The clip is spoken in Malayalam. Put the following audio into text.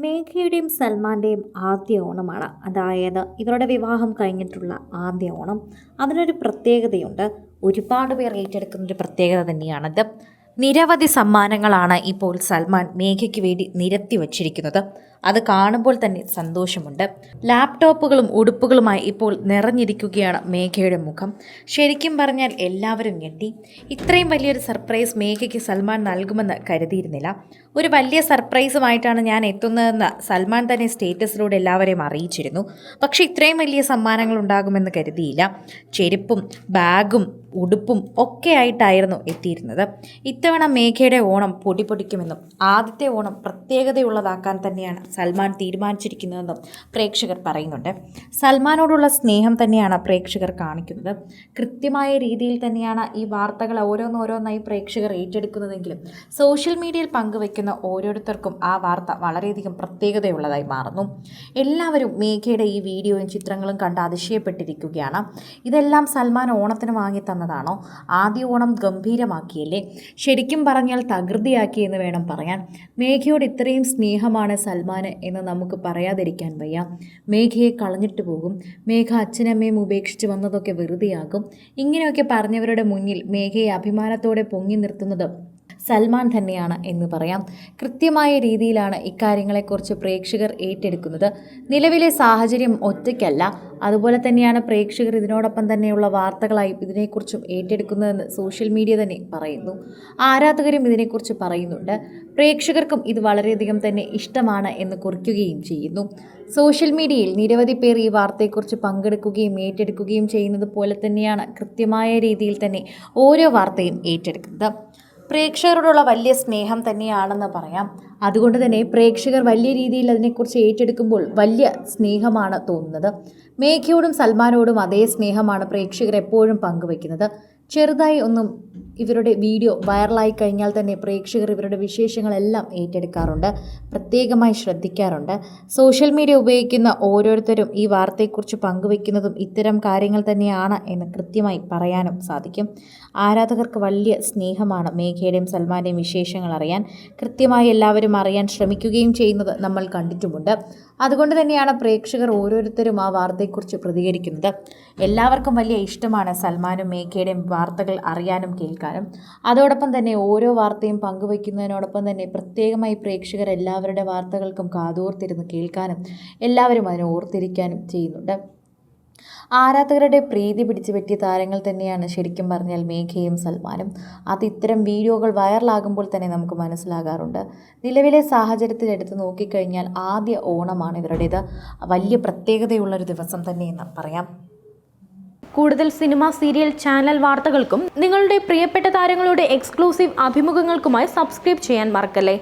മേഘയുടെയും സൽമാന്റെയും ആദ്യ ഓണമാണ്. അതായത് ഇവരുടെ വിവാഹം കഴിഞ്ഞിട്ടുള്ള ആദ്യ ഓണം. അതിനൊരു പ്രത്യേകതയുണ്ട്. ഒരുപാട് പേർ ഏറ്റെടുക്കുന്ന ഒരു പ്രത്യേകത തന്നെയാണത്. നിരവധി സമ്മാനങ്ങളാണ് ഇപ്പോൾ സൽമാൻ മേഘയ്ക്ക് വേണ്ടി നിരത്തി വച്ചിരിക്കുന്നത്. അത് കാണുമ്പോൾ തന്നെ സന്തോഷമുണ്ട്. ലാപ്ടോപ്പുകളും ഉടുപ്പുകളുമായി ഇപ്പോൾ നിറഞ്ഞിരിക്കുകയാണ് മേഘയുടെ മുഖം. ശരിക്കും പറഞ്ഞാൽ എല്ലാവരും ഞെട്ടി. ഇത്രയും വലിയൊരു സർപ്രൈസ് മേഘയ്ക്ക് സൽമാൻ നൽകുമെന്ന് കരുതിയിരുന്നില്ല. ഒരു വലിയ സർപ്രൈസുമായിട്ടാണ് ഞാൻ എത്തുന്നതെന്ന് സൽമാൻ തന്നെ സ്റ്റേറ്റസിലൂടെ എല്ലാവരെയും അറിയിച്ചിരുന്നു. പക്ഷേ ഇത്രയും വലിയ സമ്മാനങ്ങൾ ഉണ്ടാകുമെന്ന് കരുതിയില്ല. ചെരുപ്പും ബാഗും ഉടുപ്പും ഒക്കെ ആയിട്ടായിരുന്നു എത്തിയിരുന്നത്. ഇത്തവണ മേഘയുടെ ഓണം പൊടിപൊടിക്കുമെന്നും ആദ്യത്തെ ഓണം പ്രത്യേകതയുള്ളതാക്കാൻ തന്നെയാണ് സൽമാൻ തീരുമാനിച്ചിരിക്കുന്നതെന്നും പ്രേക്ഷകർ പറയുന്നുണ്ട്. സൽമാനോടുള്ള സ്നേഹം തന്നെയാണ് പ്രേക്ഷകർ കാണിക്കുന്നത്. കൃത്യമായ രീതിയിൽ തന്നെയാണ് ഈ വാർത്തകൾ ഓരോന്നോരോന്നായി പ്രേക്ഷകർ ഏറ്റെടുക്കുന്നതെങ്കിലും സോഷ്യൽ മീഡിയയിൽ പങ്കുവയ്ക്കുന്ന ഓരോരുത്തർക്കും ആ വാർത്ത വളരെയധികം പ്രത്യേകതയുള്ളതായി മാറുന്നു. എല്ലാവരും മേഘയുടെ ഈ വീഡിയോയും ചിത്രങ്ങളും കണ്ട് അതിശയപ്പെട്ടിരിക്കുകയാണ്. ഇതെല്ലാം സൽമാൻ ഓണത്തിന് വാങ്ങി തന്നതാണോ? ആദ്യ ഓണം ഗംഭീരമാക്കിയല്ലേ? ശരിക്കും പറഞ്ഞാൽ തകൃതിയാക്കി എന്ന് വേണം പറയാൻ. മേഘയോട് ഇത്രയും സ്നേഹമാണ് സൽമാന് എന്ന് നമുക്ക് പറയാതിരിക്കാൻ വയ്യ. മേഘയെ കളഞ്ഞിട്ട് പോകും. മേഘ അച്ഛനമ്മയും ഉപേക്ഷിച്ച് വന്നതൊക്കെ വെറുതെയാകും. ഇങ്ങനെയൊക്കെ പറഞ്ഞവരുടെ മുന്നിൽ മേഘയെ അഭിമാനത്തോടെ പൊങ്ങി നിർത്തുന്നത് സൽമാൻ തന്നെയാണ് എന്ന് പറയാം. കൃത്യമായ രീതിയിലാണ് ഇക്കാര്യങ്ങളെക്കുറിച്ച് പ്രേക്ഷകർ ഏറ്റെടുക്കുന്നത്. നിലവിലെ സാഹചര്യം ഒറ്റയ്ക്കല്ല. അതുപോലെ തന്നെയാണ് പ്രേക്ഷകർ ഇതിനോടൊപ്പം തന്നെയുള്ള വാർത്തകളായി ഇതിനെക്കുറിച്ചും ഏറ്റെടുക്കുന്നതെന്ന് സോഷ്യൽ മീഡിയ തന്നെ പറയുന്നു. ആരാധകരും ഇതിനെക്കുറിച്ച് പറയുന്നുണ്ട്. പ്രേക്ഷകർക്കും ഇത് വളരെയധികം തന്നെ ഇഷ്ടമാണ് എന്ന് കുറിക്കുകയും ചെയ്യുന്നു. സോഷ്യൽ മീഡിയയിൽ നിരവധി പേർ ഈ വാർത്തയെക്കുറിച്ച് പങ്കെടുക്കുകയും ഏറ്റെടുക്കുകയും ചെയ്യുന്നത് പോലെ തന്നെയാണ് കൃത്യമായ രീതിയിൽ തന്നെ ഓരോ വാർത്തയും ഏറ്റെടുക്കുന്നത്. പ്രേക്ഷകരോടുള്ള വലിയ സ്നേഹം തന്നെയാണെന്ന് പറയാം. അതുകൊണ്ട് തന്നെ പ്രേക്ഷകർ വലിയ രീതിയിൽ അതിനെക്കുറിച്ച് ഏറ്റെടുക്കുമ്പോൾ വലിയ സ്നേഹമാണ് തോന്നുന്നത്. മേഘയോടും സൽമാനോടും അതേ സ്നേഹമാണ് പ്രേക്ഷകർ എപ്പോഴും പങ്കുവയ്ക്കുന്നത്. ചെറുതായി ഒന്നും ഇവരുടെ വീഡിയോ വൈറലായി കഴിഞ്ഞാൽ തന്നെ പ്രേക്ഷകർ ഇവരുടെ വിശേഷങ്ങളെല്ലാം ഏറ്റെടുക്കാറുണ്ട് പ്രത്യേകമായി ശ്രദ്ധിക്കാറുണ്ട്. സോഷ്യൽ മീഡിയ ഉപയോഗിക്കുന്ന ഓരോരുത്തരും ഈ വാർത്തയെക്കുറിച്ച് പങ്കുവെക്കുന്നതും ഇത്തരം കാര്യങ്ങൾ തന്നെയാണ് എന്ന് കൃത്യമായി പറയാനും സാധിക്കും. ആരാധകർക്ക് വലിയ സ്നേഹമാണ് മേഘയുടെയും സൽമാന്റെയും വിശേഷങ്ങൾ അറിയാൻ. കൃത്യമായി എല്ലാവരും അറിയാൻ ശ്രമിക്കുകയും ചെയ്യുന്നത് നമ്മൾ കണ്ടിട്ടുമുണ്ട്. അതുകൊണ്ട് തന്നെയാണ് പ്രേക്ഷകർ ഓരോരുത്തരും ആ വാർത്തയെക്കുറിച്ച് പ്രതികരിക്കുന്നത്. എല്ലാവർക്കും വലിയ ഇഷ്ടമാണ് സൽമാനും മേഘയുടെയും വാർത്തകൾ അറിയാനും കേൾക്കാനും. അതോടൊപ്പം തന്നെ ഓരോ വാർത്തയും പങ്കുവയ്ക്കുന്നതിനോടൊപ്പം തന്നെ പ്രത്യേകമായി പ്രേക്ഷകർ എല്ലാവരുടെ വാർത്തകൾക്കും കാതോർത്തിരുന്ന് കേൾക്കാനും എല്ലാവരും അതിനെ ഓർത്തിരിക്കാനും ചെയ്യുന്നുണ്ട്. ആരാധകരുടെ പ്രീതി പിടിച്ചു പറ്റിയ താരങ്ങൾ തന്നെയാണ് ശരിക്കും പറഞ്ഞാൽ മേഘയും സൽമാനും. അത് ഇത്തരം വീഡിയോകൾ വൈറലാകുമ്പോൾ തന്നെ നമുക്ക് മനസ്സിലാകാറുണ്ട്. നിലവിലെ സാഹചര്യത്തിൽ എടുത്ത് നോക്കിക്കഴിഞ്ഞാൽ ആദ്യ ഓണമാണ് ഇവരുടേത്. വലിയ പ്രത്യേകതയുള്ളൊരു ദിവസം തന്നെയെന്ന് പറയാം. കൂടുതൽ സിനിമ സീരിയൽ ചാനൽ വാർത്തകൾക്കും നിങ്ങളുടെ പ്രിയപ്പെട്ട താരങ്ങളുടെ എക്സ്ക്ലൂസീവ് അഭിമുഖങ്ങൾക്കുമായി സബ്സ്ക്രൈബ് ചെയ്യാൻ മറക്കല്ലേ?